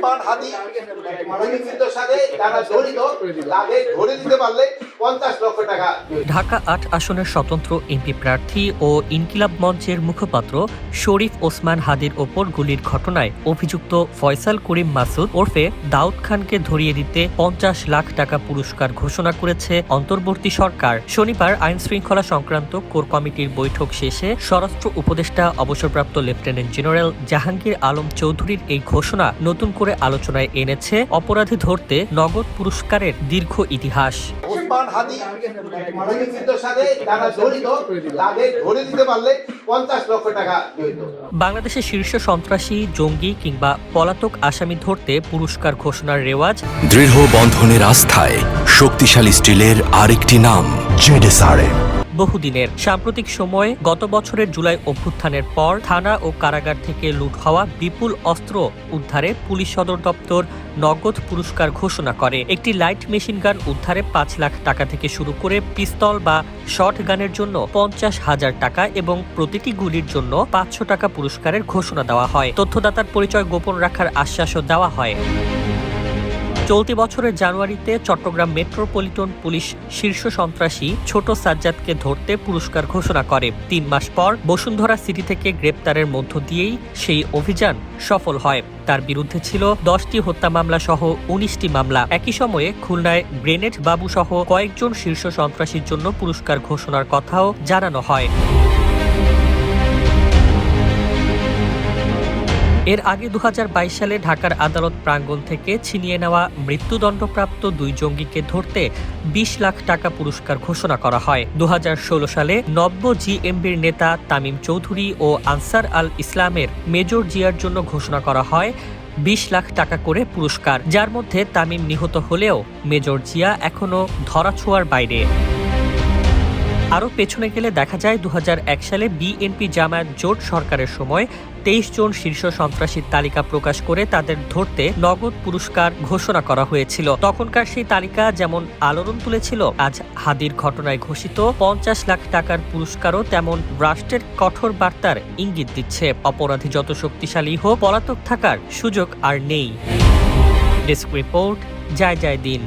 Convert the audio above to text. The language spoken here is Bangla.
ওসমান হাদি দুর্নীতির সাথে যারা জড়িত তাদের ধরে দিতে পারলে ঢাকা আট আসনের স্বতন্ত্র এমপি প্রার্থী ও ইনকিলাব মঞ্চের মুখপাত্র শরীফ ওসমান হাদির ওপর গুলির ঘটনায় অভিযুক্ত ফয়সাল করিম মাসুদ ওরফে দাউদ খানকে ধরিয়ে দিতে পঞ্চাশ লাখ টাকা পুরস্কার ঘোষণা করেছে অন্তর্বর্তী সরকার। শনিবার আইন শৃঙ্খলা সংক্রান্ত কোর কমিটির বৈঠক শেষে স্বরাষ্ট্র উপদেষ্টা অবসরপ্রাপ্ত লেফটেন্যান্ট জেনারেল জাহাঙ্গীর আলম চৌধুরীর এই ঘোষণা নতুন করে আলোচনায় এনেছে অপরাধী ধরতে নগদ পুরস্কারের দীর্ঘ ইতিহাস। হাদি সাথে যারা জড়িত তাদের ধরে দিতে পারলে পঞ্চাশ লক্ষ টাকা জড়িত। বাংলাদেশের শীর্ষ সন্ত্রাসী জঙ্গি কিংবা পলাতক আসামি ধরতে পুরস্কার ঘোষণার রেওয়াজ। দৃঢ় বন্ধনের আস্থায় শক্তিশালী স্টিলের আরেকটি নাম জেডেসআরএম। বহুদিনের। সাম্প্রতিক সময়ে গত বছরের জুলাই অভ্যুত্থানের পর থানা ও কারাগার থেকে লুট হওয়া বিপুল অস্ত্র উদ্ধারে পুলিশ সদর দপ্তর নগদ পুরস্কার ঘোষণা করে। একটি লাইট মেশিন গান উদ্ধারে পাঁচ লাখ টাকা থেকে শুরু করে পিস্তল বা শর্ট গানের জন্য পঞ্চাশ হাজার টাকা এবং প্রতিটি গুলির জন্য পাঁচশো টাকা পুরস্কারের ঘোষণা দেওয়া হয়। তথ্যদাতার পরিচয় গোপন রাখার আশ্বাসও দেওয়া হয়। চলতি বছরের জানুয়ারিতে চট্টগ্রাম মেট্রোপলিটন পুলিশ শীর্ষ সন্ত্রাসী ছোট সাজ্জাদকে ধরতে পুরস্কার ঘোষণা করে। তিন মাস পর বসুন্ধরা সিটি থেকে গ্রেপ্তারের মধ্য দিয়েই সেই অভিযান সফল হয়। তার বিরুদ্ধে ছিল দশটি হত্যা মামলা সহ উনিশটি মামলা। একই সময়ে খুলনায় গ্রেনেড বাবু সহ কয়েকজন শীর্ষ সন্ত্রাসীর জন্য পুরস্কার ঘোষণার কথাও জানানো হয়। এর আগে দু হাজার বাইশ সালে ঢাকার আদালত প্রাঙ্গণ থেকে ছিনিয়ে নেওয়া মৃত্যুদণ্ডপ্রাপ্ত দুই জঙ্গিকে ধরতে বিশ লাখ টাকা পুরস্কার ঘোষণা করা হয়। দু হাজার ষোলো সালে নব্য জিএমবির নেতা তামিম চৌধুরী ও আনসার আল ইসলামের মেজর জিয়ার জন্য ঘোষণা করা হয় বিশ লাখ টাকা করে পুরস্কার, যার মধ্যে তামিম নিহত হলেও মেজর জিয়া এখনও ধরাছোঁয়ার বাইরে। আরও পেছনে গেলে দেখা যায় দু হাজার এক সালে বিএনপি জামায়াত জোট সরকারের সময় তেইশ জন শীর্ষ সন্ত্রাসীর তালিকা প্রকাশ করে তাদের ধরতে নগদ পুরস্কার ঘোষণা করা হয়েছিল। তখনকার সেই তালিকা যেমন আলোড়ন তুলেছিল, আজ হাদির ঘটনায় ঘোষিত পঞ্চাশ লাখ টাকার পুরস্কারও তেমন রাষ্ট্রের কঠোর বার্তার ইঙ্গিত দিচ্ছে। অপরাধী যত শক্তিশালী হোক, পলাতক থাকার সুযোগ আর নেই। ডেস্ক রিপোর্ট যায় যায় দিন।